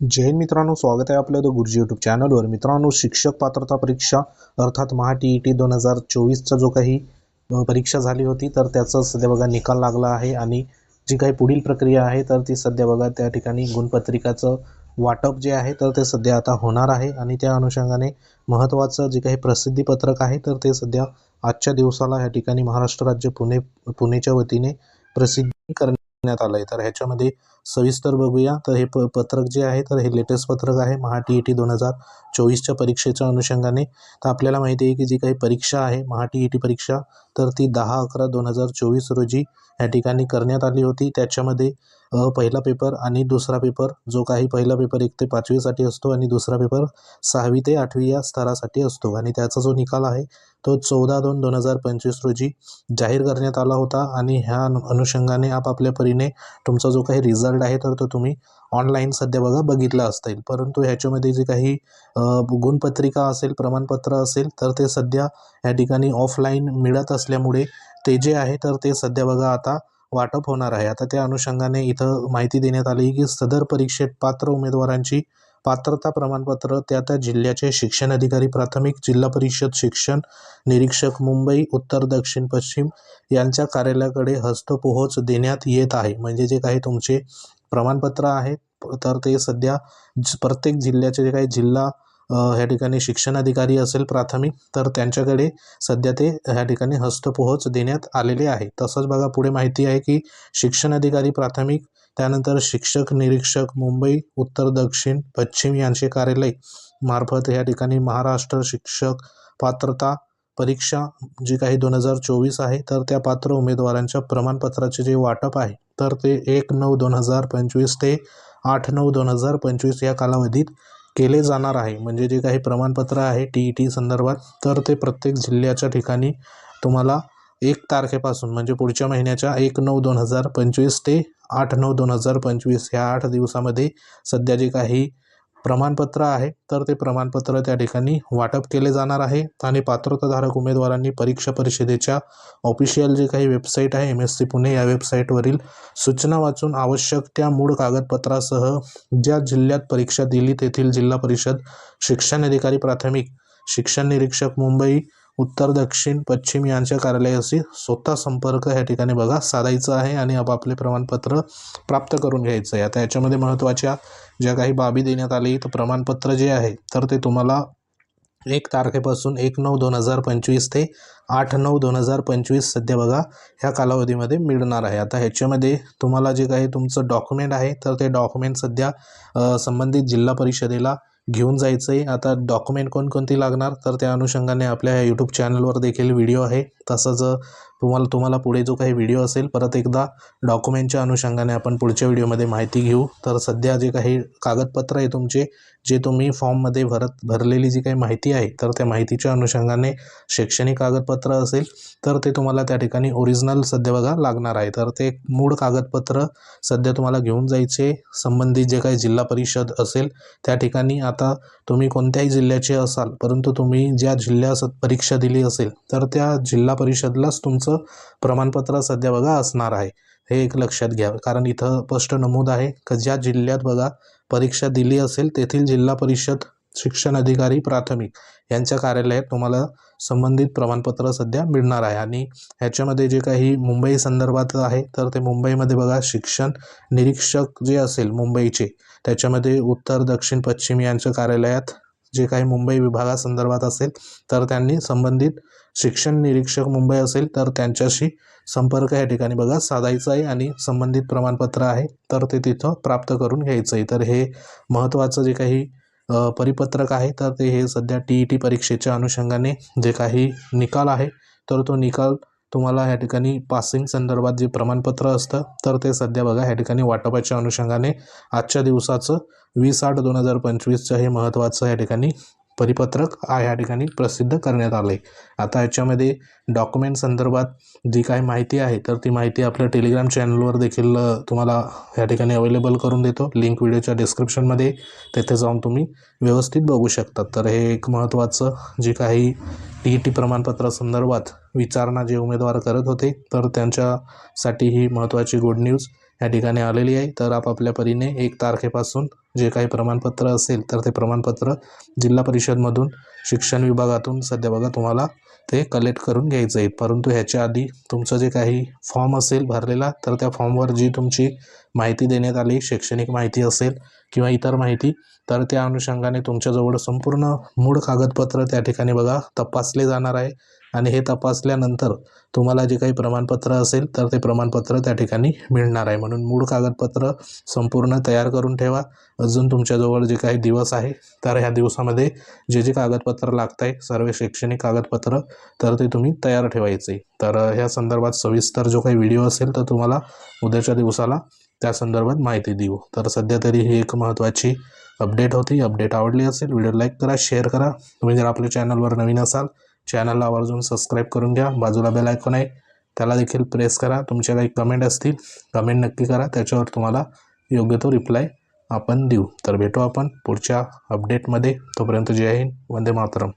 जैन मित्रांनो स्वागत आहे आपलं द गुरुजी यूट्यूब चॅनलवर मित्रांनो शिक्षक पात्रता परीक्षा अर्थात महा टी ई टी दोन हजार चोवीसचा जो काही परीक्षा झाली होती तर त्याचा सध्या बघा निकाल लागला आहे आणि जी काही पुढील प्रक्रिया आहे तर ती सध्या बघा त्या ठिकाणी गुणपत्रिकाचं वाटप जे आहे तर ते सध्या आता होणार आहे आणि त्या अनुषंगाने महत्त्वाचं जे काही प्रसिद्धीपत्रक आहे तर ते सध्या आजच्या दिवसाला या ठिकाणी महाराष्ट्र राज्य पुणे पुणेच्या वतीने प्रसिद्धी करण्यात आलं आहे तर ह्याच्यामध्ये सविस्तर बघूया. तर हे प पत्रक जे आहे तर हे लेटेस्ट पत्रक आहे महा टी ई टी दोन हजार चोवीसच्या परीक्षेच्या अनुषंगाने. तर आपल्याला माहिती आहे की जी काही परीक्षा आहे महा टी ई टी परीक्षा तर ती दहा अकरा दोन हजार चोवीस रोजी या ठिकाणी करण्यात आली होती. त्याच्यामध्ये पहिला पेपर आणि दुसरा पेपर जो काही पहिला पेपर एक ते पाचवीसाठी असतो आणि दुसरा पेपर सहावी ते आठवी या स्तरासाठी असतो. आणि त्याचा जो निकाल आहे तो चौदा दोन दोन हजार पंचवीस रोजी जाहीर करण्यात आला होता. आणि ह्या अनु अनुषंगाने आपापल्या परीने तुमचा जो काही रिझल्ट आहे तर तो तुम्ही ऑनलाईन सध्या बघा बघितला असतील. परंतु ह्याच्यामध्ये जे काही गुणपत्रिका असेल प्रमाणपत्र असेल तर ते सध्या ह्या ठिकाणी ऑफलाईन मिळत असल्यामुळे ते जे आहे तर ते सध्या बघा आता वाटप होणार आहे. आता त्या अनुषंगाने इथं माहिती देण्यात आली की सदर परीक्षेत पात्र उमेदवारांची पात्रता प्रमाणपत्र त्या त्या जिल्ह्याचे शिक्षण अधिकारी प्राथमिक जिल्हा परिषद शिक्षण निरीक्षक मुंबई उत्तर दक्षिण पश्चिम यांच्या कार्यालयाकडे हस्तपोहोच देण्यात येत आहे. म्हणजे जे काही तुमचे प्रमाणपत्र आहे तर ते सध्या ज- प्रत्येक जिल्ह्याचे जे काही जिल्हा ह्या ठिकाणी शिक्षण अधिकारी असेल प्राथमिक तर त्यांच्याकडे सध्या ते ह्या ठिकाणी हस्तपोहोच देण्यात आलेले आहे. तसंच बघा पुढे माहिती आहे की शिक्षण अधिकारी प्राथमिक त्यानंतर शिक्षक निरीक्षक मुंबई उत्तर दक्षिण पश्चिम यांचे कार्यालय मार्फत या ठिकाणी महाराष्ट्र शिक्षक पात्रता परीक्षा जी काही दोन हजार चोवीस आहे तर त्या पात्र उमेदवारांच्या प्रमाणपत्राचे जे वाटप आहे तर ते एक नऊ दोन हजार पंचवीस ते आठ नऊ दोन हजार पंचवीस या कालावधीत केले जाणार आहे. म्हणजे जे काही प्रमाणपत्र आहे टी ई टी संदर्भात तर ते प्रत्येक जिल्ह्याच्या ठिकाणी तुम्हाला एक तारखेपासून म्हणजे पुढच्या महिन्याच्या एक नऊ दोन हजार पंचवीस ते आठ नऊ दोन हजार पंचवीस ह्या आठ दिवसामध्ये सध्या जे काही प्रमाणपत्र आहे तर ते प्रमाणपत्र त्या ठिकाणी वाटप केले जाणार आहे. आणि पात्रताधारक उमेदवारांनी परीक्षा परिषदेच्या ऑफिशियल जे काही वेबसाईट आहे एम एस सी पुणे या वेबसाईटवरील सूचना वाचून आवश्यक त्या मूळ कागदपत्रासह ज्या जिल्ह्यात परीक्षा दिली तेथील जिल्हा परिषद शिक्षण अधिकारी प्राथमिक शिक्षण निरीक्षक मुंबई उत्तर दक्षिण पश्चिम यांच्या कार्यालयाशी स्वतः संपर्क ह्या ठिकाणी बघा. साधायचा आहे आणि आपापले प्रमाणपत्र प्राप्त करून घ्यायचं आहे. आता याच्यामध्ये महत्त्वाच्या ज्या काही बाबी देण्यात आली तर प्रमाणपत्र जे आहे तर ते तुम्हाला एक तारखेपासून एक नऊ दोन हजार पंचवीस ते आठ नऊ दोन हजार पंचवीस सध्या बघा ह्या कालावधीमध्ये मिळणार आहे. आता ह्याच्यामध्ये तुम्हाला जे काही तुमचं डॉक्युमेंट आहे तर ते डॉक्युमेंट सध्या संबंधित जिल्हा परिषदेला घेऊन जायचं आहे आता डॉक्युमेंट कोणकोणती लागणार? तर त्या अनुषंगाने आपल्या यूट्यूब चॅनलवर देखील व्हिडिओ आहे. तसंच तुम्हाला तुम्हाला पुढे जो काही व्हिडिओ असेल परत एकदा डॉक्युमेंटच्या अनुषंगाने आपण पुढच्या व्हिडिओमध्ये माहिती घेऊ. तर सध्या जे काही कागदपत्र आहे तुमचे जे तुम्ही फॉर्ममध्ये भरत भरलेली जी काही माहिती आहे तर त्या माहितीच्या अनुषंगाने शैक्षणिक कागदपत्र असेल तर ते तुम्हाला त्या ठिकाणी ओरिजिनल सध्या बघा लागणार आहे. तर ते मूळ कागदपत्र सध्या तुम्हाला घेऊन जायचे. संबंधित जे काही जिल्हा परिषद असेल त्या ठिकाणी आता तुम्ही कोणत्याही जिल्ह्याचे असाल परंतु तुम्ही ज्या जिल्ह्यास परीक्षा दिली असेल तर त्या जिल्हा परिषदलाच तुमचं प्रमाणपत्र सध्या बघा असणार आहे. हे एक लक्षात घ्या. कारण इथं स्पष्ट नमूद आहे का ज्या जिल्ह्यात बघा परीक्षा दिली असेल तेथील जिल्हा परिषद शिक्षण अधिकारी प्राथमिक यांच्या कार्यालयात तुम्हाला संबंधित प्रमाणपत्र सध्या मिळणार आहे. आणि ह्याच्यामध्ये जे काही मुंबई संदर्भात आहे तर ते मुंबईमध्ये बघा शिक्षण निरीक्षक जे असेल मुंबईचे त्याच्यामध्ये उत्तर दक्षिण पश्चिम यांच्या कार्यालयात जे काही मुंबई विभागासंदर्भात असेल तर त्यांनी संबंधित शिक्षण निरीक्षक मुंबई असेल तर त्यांच्याशी संपर्क या ठिकाणी बघा. साधायचा आहे आणि संबंधित प्रमाणपत्र आहे तर ते तिथं प्राप्त करून घ्यायचं आहे तर हे महत्त्वाचं जे काही परिपत्रक आहे तर ते हे सध्या टी ई टी परीक्षेच्या अनुषंगाने जे काही निकाल आहे तर तो निकाल तुम्हाला ह्या ठिकाणी पासिंग संदर्भात जे प्रमाणपत्र असतं तर ते सध्या बघा ह्या ठिकाणी वाटपाच्या अनुषंगाने आजच्या दिवसाचं वीस आठ दोन हजार पंचवीसचं हे महत्त्वाचं या ठिकाणी परिपत्रक आहे या ठिकाणी प्रसिद्ध करण्यात आले आता याच्यामध्ये डॉक्युमेंट संदर्भात जी काही माहिती आहे तर ती माहिती आपल्या टेलिग्राम चॅनलवर देखील तुम्हाला या ठिकाणी अवेलेबल करून देतो. लिंक व्हिडिओच्या डिस्क्रिप्शनमध्ये तेथे जाऊन तुम्ही व्यवस्थित बघू शकतात. तर हे एक महत्त्वाचं जे काही टी ई टी प्रमाणपत्रासंदर्भात विचारणा जे उमेदवार करत होते तर त्यांच्यासाठी ही महत्त्वाची गुड न्यूज या ठिकाणी आलेली आहे. तर आपापल्या परीने एक तारखेपासून जे काही प्रमाणपत्र असेल तर ते प्रमाणपत्र जिल्हा परिषदमधून शिक्षण विभागातून सध्या बघा तुम्हाला ते कलेक्ट करून घ्यायचं आहे. परंतु ह्याच्या आधी तुमचं जे काही फॉर्म असेल भरलेला तर त्या फॉर्मवर जी तुमची माहिती देण्यात आली शैक्षणिक माहिती असेल किंवा इतर माहिती तर त्या अनुषंगाने तुमच्याजवळ संपूर्ण मूळ कागदपत्र त्या ठिकाणी बघा तपासले जाणार आहे. आणि हे तपासल्यानंतर तुम्हाला जे काही प्रमाणपत्र असेल तर ते प्रमाणपत्र त्या ठिकाणी मिळणार आहे. म्हणून मूळ कागदपत्र संपूर्ण तयार करून ठेवा. अजून तुमच्याजवळ जे काही दिवस आहे तर ह्या दिवसामध्ये जे जे कागदपत्र लागत आहे सर्व शैक्षणिक कागदपत्र तर ते तुम्ही तयार ठेवायचे. तर ह्या संदर्भात सविस्तर जो काही व्हिडिओ असेल तर तुम्हाला उद्याच्या दिवसाला त्या संदर्भात माहिती देऊ. तर सध्या तरी ही एक महत्त्वाची अपडेट होती. अपडेट आवडली असेल व्हिडिओ लाईक करा शेअर करा. तुम्ही जर आपल्या चॅनलवर नवीन असाल चॅनलला आवर्जून सबस्क्राईब करून घ्या. बाजूला बेल आयकॉन आहे. त्याला देखील प्रेस करा. तुमच्या काही कमेंट असतील कमेंट नक्की करा. त्याच्यावर तुम्हाला योग्य तो रिप्लाय आपण देऊ. तर भेटू आपण पुढच्या अपडेटमध्ये तोपर्यंत जय हिंद. वंदे मातरम.